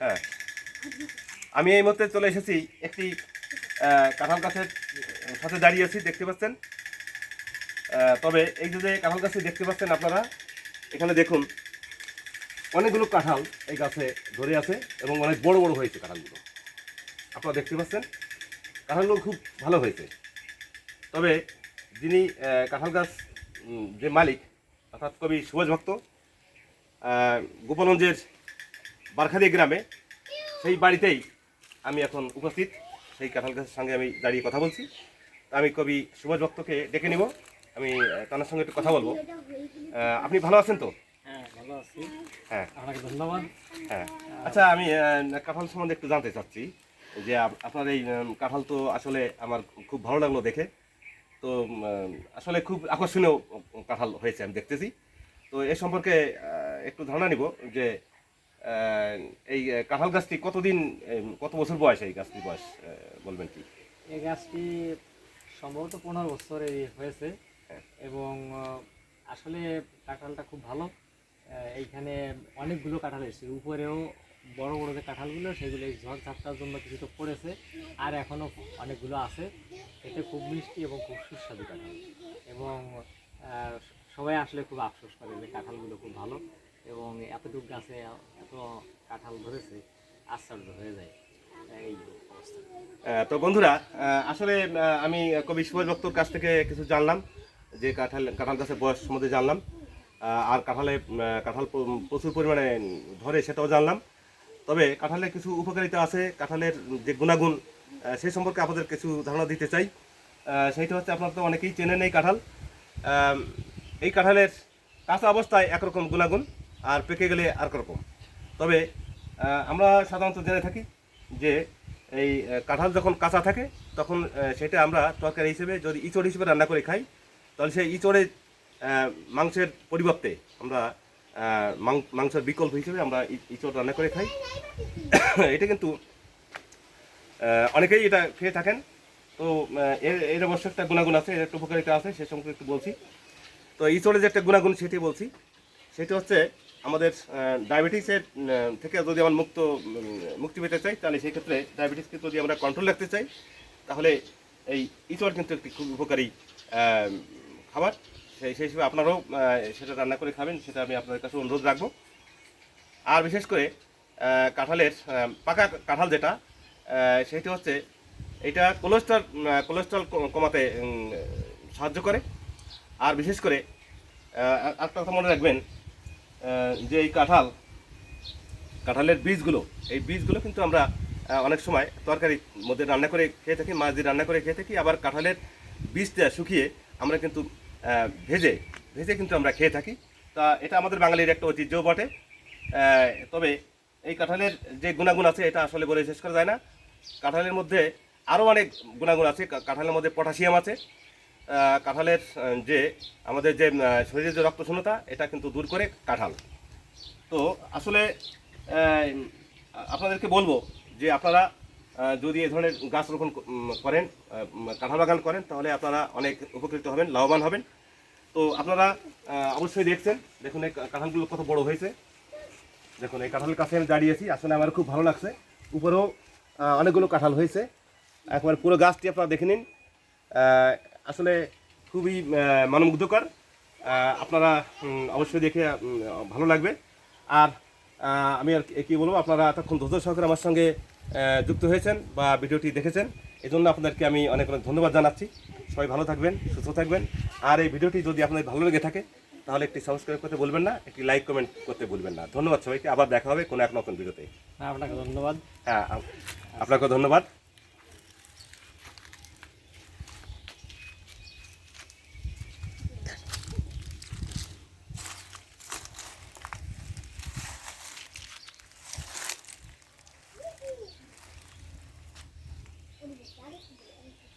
হ্যাঁ। আমি এই মুহূর্তে চলে এসেছি একটি কাঁঠাল গাছের সাথে দাঁড়িয়ে আছি দেখতে পাচ্ছেন? তবে এই যে কাঁঠাল গাছে দেখতে পাচ্ছেন আপনারা এখানে দেখুন অনেকগুলো কাঁঠাল এই গাছে ধরে আছে এবং অনেক বড় বড় হয়েছে কাঁঠালগুলো। আপনারা দেখতে পাচ্ছেন কাঁঠালগুলো খুব ভালো হয়েছে। তবে যিনি কাঁঠাল গাছ যে মালিক অর্থাৎ কবি সুভাষ ভক্ত আহ, গোপালগঞ্জের বারখাদি গ্রামে সেই বাড়িতেই আমি এখন উপস্থিত। সেই কাঁঠাল গাছের সঙ্গে আমি দাঁড়িয়ে কথা বলছি। আমি কবি সুভাষ ভক্তকে ডেকে নিব। আমি তার সঙ্গে একটু কথা বলব। আপনি ভালো আছেন তো? হ্যাঁ ভালো আছি। হ্যাঁ। আপনাকে ধন্যবাদ। হ্যাঁ। আচ্ছা আমি কাঁঠাল সম্বন্ধে একটু জানতে চাচ্ছি যে আপনার এই কাঁঠাল তো আসলে আমার খুব ভালো লাগল দেখে। তো আসলে খুব আকর্ষণীয় কাঁঠাল হয়েছে আমি দেখতেছি। তো এ সম্পর্কে একটু ধারণা নিব যে এই কাঁঠাল গাছটি কতদিন কত বছর বয়স এই গাছটির বয়স বলবেন কি? এই গাছটি সম্ভবত পনেরো বছর হয়েছে হ্যাঁ। এবং আসলে কাঁঠালটা খুব ভালো। এইখানে অনেকগুলো কাঁঠাল এসেছে। উপরেও বড় বড় যে কাঁঠালগুলো সেগুলো এই ঝড় ঝাপটার জন্য কিছু তো পড়েছে। আর এখনও অনেকগুলো আছে। এতে খুব মিষ্টি এবং খুব সুস্বাদু কাঁঠাল। এবং সবাই আসলে খুব আফসোস করে যে কাঁঠালগুলো খুব ভালো। এবং এতটুকু গাছে এত কাঁঠাল ধরেছে, আশ্চর্য হয়ে যায়। এই তো বন্ধুরা আসলে আমি কবি সুভাষ ভক্তর কাছ থেকে কিছু জানলাম, যে কাঁঠাল কাঁঠাল গাছের বয়স সম্বন্ধে জানলাম আর কাঁঠালে কাঁঠাল প্রচুর পরিমাণে ধরে সেটাও জানলাম। তবে কাঁঠালের কিছু উপকারিতা আছে, কাঁঠালের যে গুণাগুণ সেই সম্পর্কে আপনাদের কিছু ধারণা দিতে চাই। সেইটা হচ্ছে আপনারা তো অনেকেই চেনেন এই কাঁঠাল। এই কাঁঠালের কাঁচা অবস্থায় একরকম গুণাগুণ আর পেকে গেলে আর রকম তবে আমরা সাধারণত জেনে থাকি যে এই কাঁঠাল যখন কাঁচা থাকে তখন সেটা আমরা তরকারি হিসেবে যদি ইঁচড় হিসেবে রান্না করে খাই তাহলে সেই ইঁচড়ের আহ, মাংসের পরিবর্তে আমরা মাংসের বিকল্প হিসেবে আমরা ইঁচড় রান্না করে খাই। এটা কিন্তু অনেকেই এটা খেয়ে থাকেন। তো এর এর অবশ্য একটা গুণাগুণ আছে এর একটা উপকারিতা আছে সে সম্পর্কে একটু বলছি। তো ইঁচড়ের যে একটা গুণাগুণ সেটি বলছি। সেটি হচ্ছে আমাদের ডায়াবেটিসের থেকে যদি আমরা মুক্ত মুক্তি পেতে চাই, তাহলে সেই ক্ষেত্রে ডায়াবেটিসকে যদি আমরা কন্ট্রোল রাখতে চাই, তাহলে এই ইঁচড় কিন্তু একটি খুব উপকারী খাবার। সেই সেই হিসেবে আপনারাও সেটা রান্না করে খাবেন, সেটা আমি আপনাদের কাছে অনুরোধ রাখব। আর বিশেষ করে কাঁঠালের পাকা কাঁঠাল যেটা সেটা হচ্ছে, এটা কোলেস্ট্রল কোলেস্ট্রল কমাতে সাহায্য করে। আর বিশেষ করে একটা কথা মনে রাখবেন যে এই কাঁঠাল, কাঁঠালের বীজগুলো, এই বীজগুলো কিন্তু আমরা অনেক সময় তরকারির মধ্যে রান্না করে খেয়ে থাকি, মাছ দিয়ে রান্না করে খেয়ে থাকি, আবার কাঁঠালের বীজটা শুকিয়ে আমরা কিন্তু ভেজে ভেজে কিন্তু আমরা খেয়ে থাকি। তা এটা আমাদের বাঙালির একটা ঐতিহ্য বটে। তবে এই কাঁঠালের যে গুণাগুণ আছে, এটা আসলে বলে শেষ করা যায় না। কাঁঠালের মধ্যে আরও অনেক গুণাগুণ আছে। কাঁঠালের মধ্যে পটাশিয়াম আছে। কাঁঠালের যে আমাদের যে শরীরের যে রক্ত শূন্যতা এটা কিন্তু দূর করে কাঁঠাল। তো আসলে আপনাদেরকে বলব যে আপনারা যদি এ ধরনের গাছ রোপণ করেন কাঁঠাল বাগান করেন, তাহলে আপনারা অনেক উপকৃত হবেন, লাভবান হবেন। তো আপনারা অবশ্যই দেখছেন, দেখুন এই কাঁঠালগুলো কত বড় হয়েছে। দেখুন, এই কাঁঠালের কাছে আমি দাঁড়িয়েছি, আসলে আমার খুব ভালো লাগছে। উপরেও অনেকগুলো কাঁঠাল হয়েছে। একবার পুরো গাছটি আপনারা দেখে নিন। আসলে খুবই মনোমুগ্ধকর। আপনারা অবশ্যই দেখে ভালো লাগবে। আর আমি আর কি- কি বলব আপনারা এতক্ষণ ধৈর্য সহকারে আমার সঙ্গে যুক্ত হয়েছেন বা ভিডিওটি দেখেছেন এই জন্য আপনাদেরকে আমি অনেক অনেক ধন্যবাদ জানাচ্ছি। সবাই ভালো থাকবেন সুস্থ থাকবেন। আর এই ভিডিওটি যদি আপনাদের ভালো লেগে থাকে তাহলে একটি সাবস্ক্রাইব করতে বলবেন না একটি লাইক কমেন্ট করতে বলবেন না। ধন্যবাদ সবাইকে আবার দেখা হবে কোনো এক নতুন ভিডিওতে। হ্যাঁ আপনাকে ধন্যবাদ। হ্যাঁ আপনাকে ধন্যবাদ। Yeah, I think